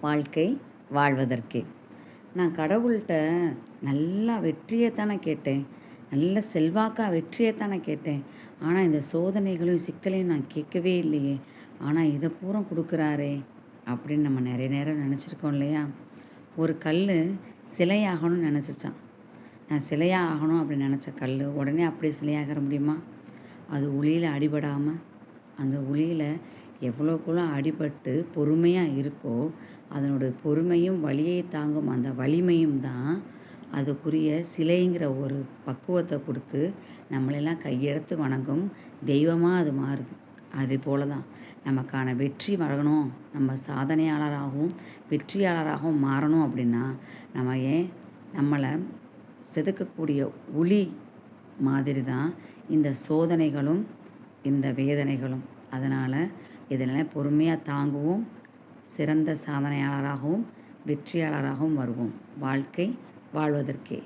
வாழ்க்கை வாழ்வதற்கே. நான் கடவுள்கிட்ட நல்லா வெற்றியைத்தானே கேட்டேன். நல்ல செல்வாக்காக வெற்றியைத்தானே கேட்டேன். ஆனால் இந்த சோதனைகளையும் சிக்கலையும் நான் கேட்கவே இல்லையே. ஆனால் இதை பூரா கொடுக்குறாரே அப்படின்னு நம்ம நிறைய நேரம் நினச்சிருக்கோம் இல்லையா? ஒரு கல் சிலையாகணும்னு நினச்சிச்சான். நான் சிலையாக ஆகணும் அப்படின்னு நினச்ச கல் உடனே அப்படியே சிலையாகிற முடியுமா? அது உளியில் அடிபடாமல் அந்த உளியில் எவ்வளோக்குள்ள அடிபட்டு பொறுமையாக இருக்கோ அதனுடைய பொறுமையும் வலியை தாங்கும் அந்த வலிமையும் தான் அதுக்குரிய சிலைங்கிற ஒரு பக்குவத்தை கொடுத்து நம்மளெல்லாம் கையெடுத்து வணங்கும் தெய்வமாக அது மாறுது. அது போல தான் நமக்கான வெற்றி வரணும். நம்ம சாதனையாளராகவும் வெற்றியாளராகவும் மாறணும் அப்படின்னா நம்ம ஏன் நம்மளை செதுக்கக்கூடிய ஒளி மாதிரி தான் இந்த சோதனைகளும் இந்த வேதனைகளும். அதனால் இதெல்லாம் பொறுமையாக தாங்குவோம். சிறந்த சாதனையாளராகவும் வெற்றியாளராகவும் வருவோம். வாழ்க்கை வாழ்வதற்கே.